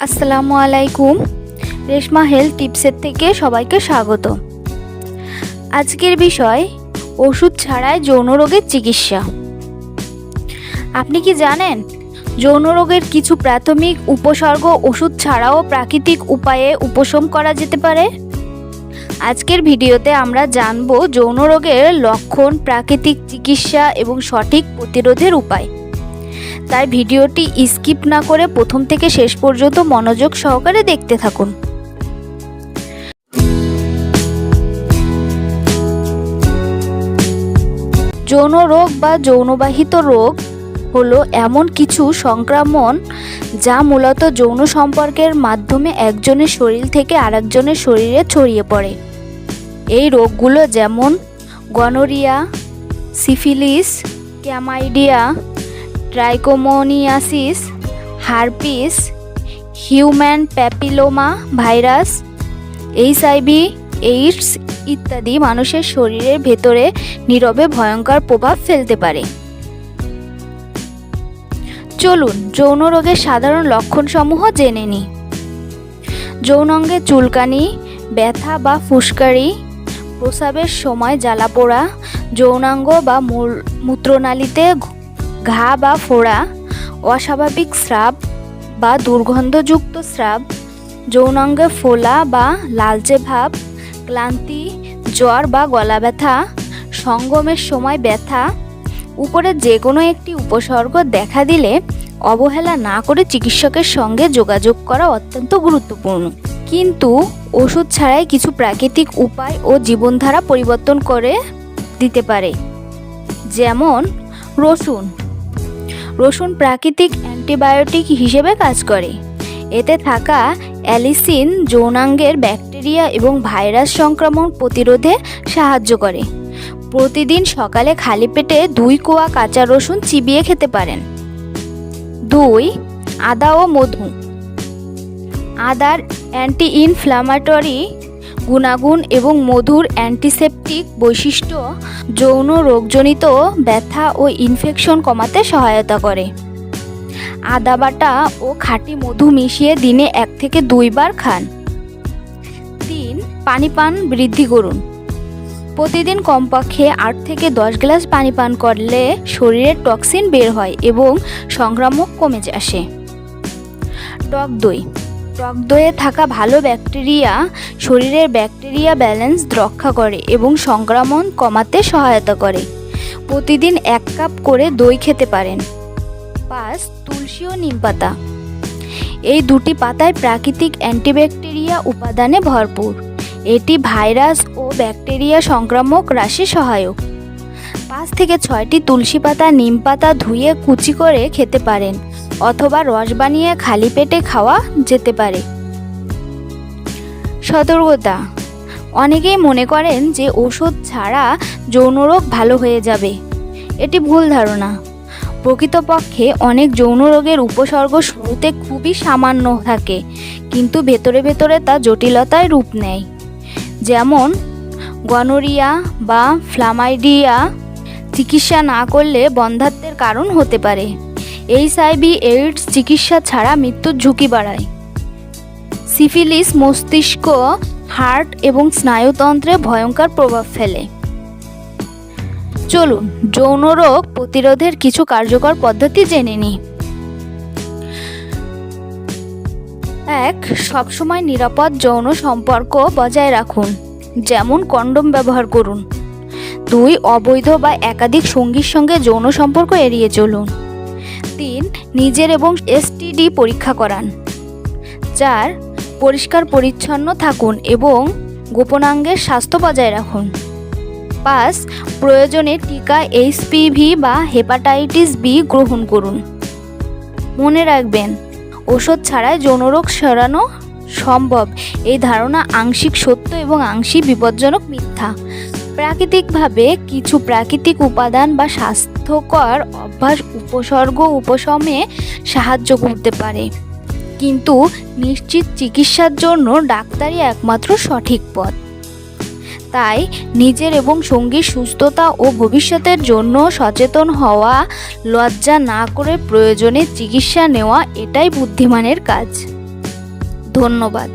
আসসালামু আলাইকুম। রেশমা হেলথ টিপসের থেকে সবাইকে স্বাগত। আজকের বিষয়, ওষুধ ছাড়াই যৌন রোগের চিকিৎসা। আপনি কি জানেন, যৌন রোগের কিছু প্রাথমিক উপসর্গ ওষুধ ছাড়াও প্রাকৃতিক উপায়ে উপশম করা যেতে পারে? আজকের ভিডিওতে আমরা জানব যৌন রোগের লক্ষণ, প্রাকৃতিক চিকিৎসা এবং সঠিক প্রতিরোধের উপায়। তাই ভিডিওটি স্কিপ না করে প্রথম থেকে শেষ পর্যন্ত মনোযোগ সহকারে দেখতে থাকুন। যৌন রোগ বা যৌনবাহিত রোগ হলো এমন কিছু সংক্রমণ যা মূলত যৌন সম্পর্কের মাধ্যমে একজনের শরীর থেকে আরেকজনের শরীরে ছড়িয়ে পড়ে। এই রোগগুলো যেমন gonorrhoea, syphilis, chlamydia trichomoniasis herpes human papilloma virus HIV AIDS ইত্যাদি মানুষের শরীরের ভেতরে নীরবে ভয়ঙ্কর প্রভাব ফেলতে পারে। চলুন, যৌন রোগের সাধারণ লক্ষণসমূহ জেনে নিই। যৌনাঙ্গে চুলকানি, ব্যথা বা ফুসকারি, প্রসাবের সময় জ্বালাপোড়া যৌনাঙ্গ বা মূল- মূত্রনালীতে ঘা বা ফোড়া, অস্বাভাবিক স্রাব বা দুর্গন্ধযুক্ত স্রাব, যৌনাঙ্গে ফোলা বা লালচে ভাব, ক্লান্তি, জ্বর বা গলা ব্যথা, সঙ্গমের সময় ব্যথা, উপরে যে কোনো একটি উপসর্গ দেখা দিলে অবহেলা না করে চিকিৎসকের সঙ্গে যোগাযোগ করা অত্যন্ত গুরুত্বপূর্ণ। কিন্তু ওষুধ ছাড়াই কিছু প্রাকৃতিক উপায় ও জীবনধারা পরিবর্তন করে দিতে পারে। যেমন রসুন রসুন প্রাকৃতিক অ্যান্টিবায়োটিক হিসেবে কাজ করে। এতে থাকা অ্যালিসিন, যৌনাঙ্গের ব্যাকটেরিয়া এবং ভাইরাস সংক্রমণ প্রতিরোধে সাহায্য করে। প্রতিদিন সকালে খালি পেটে দুই কোয়া কাঁচা রসুন চিবিয়ে খেতে পারেন। দুই, আদা ও মধু। আদার অ্যান্টি ইনফ্লামেটরি গুণাগুণ এবং মধুর অ্যান্টিসেপটিক বৈশিষ্ট্য যৌন রোগজনিত ব্যথা ও ইনফেকশন কমাতে সহায়তা করে। আদা বাটা ও খাঁটি মধু মিশিয়ে দিনে এক থেকে দুইবার খান। তিন, পানি পান বৃদ্ধি করুন। প্রতিদিন কমপক্ষে আট থেকে দশ গ্লাস পানি পান করলে শরীরের টক্সিন বের হয় এবং সংক্রামক কমে আসে। টক দই টক দইয়ে থাকা ভালো ব্যাকটেরিয়া শরীরের ব্যাকটেরিয়া ব্যালেন্স রক্ষা করে এবং সংক্রমণ কমাতে সহায়তা করে। প্রতিদিন এক কাপ করে দই খেতে পারেন। পাঁচ, তুলসী ও নিম পাতা। এই দুটি পাতায় প্রাকৃতিক অ্যান্টিব্যাকটেরিয়া উপাদানে ভরপুর। এটি ভাইরাস ও ব্যাকটেরিয়া সংক্রামক রাশি সহায়ক। পাঁচ থেকে ছয়টি তুলসী পাতা, নিম পাতা ধুয়ে কুচি করে খেতে পারেন। অথবা রস বানিয়ে খালি পেটে খাওয়া যেতে পারে। সতর্কতা। অনেকেই মনে করেন যে ওষুধ ছাড়া যৌনরোগ ভালো হয়ে যাবে। এটি ভুল ধারণা। প্রকৃতপক্ষে অনেক যৌন রোগের উপসর্গ শুরুতে খুবই সামান্য থাকে, কিন্তু ভেতরে ভেতরে তা জটিলতায় রূপ নেয়। যেমন, গনোরিয়া বা ফ্লামাইডিয়া চিকিৎসা না করলে বন্ধাত্বের কারণ হতে পারে। এইচআইভি এইডস চিকিৎসা ছাড়া মৃত্যুর ঝুঁকি বাড়ায়। সিফিলিস মস্তিষ্ক, হার্ট এবং স্নায়ুতন্ত্রে ভয়ঙ্কর প্রভাব ফেলে। চলুন, যৌন রোগ প্রতিরোধের কিছু কার্যকর পদ্ধতি জেনে নিই। এক, সবসময় নিরাপদ যৌন সম্পর্ক বজায় রাখুন, যেমন কন্ডোম ব্যবহার করুন। দুই, অবৈধ বা একাধিক সঙ্গীর সঙ্গে যৌন সম্পর্ক এড়িয়ে চলুন। তিন নিজের এবং এসটিডি পরীক্ষা করান চার পরিষ্কার পরিচ্ছন্ন থাকুন এবং গোপনাঙ্গের স্বাস্থ্য বজায় রাখুন। পাঁচ, প্রয়োজনে টিকা এইচপিভি বা হেপাটাইটিস বি গ্রহণ করুন। মনে রাখবেন, ওষুধ ছাড়াই যৌনরোগ সরানো সম্ভব। এই ধারণা আংশিক সত্য এবং আংশিক বিপজ্জনক মিথ্যা। প্রাকৃতিকভাবে কিছু প্রাকৃতিক উপাদান বা স্বাস্থ্যকর অভ্যাস, উপসর্গ উপশমে সাহায্য করতে পারে। কিন্তু নিশ্চিত চিকিৎসার জন্য ডাক্তারই একমাত্র সঠিক পথ। তাই নিজের এবং সঙ্গীর সুস্থতা ও ভবিষ্যতের জন্য সচেতন হওয়া, লজ্জা না করে প্রয়োজনে চিকিৎসা নেওয়া এটাই বুদ্ধিমানের কাজ। ধন্যবাদ।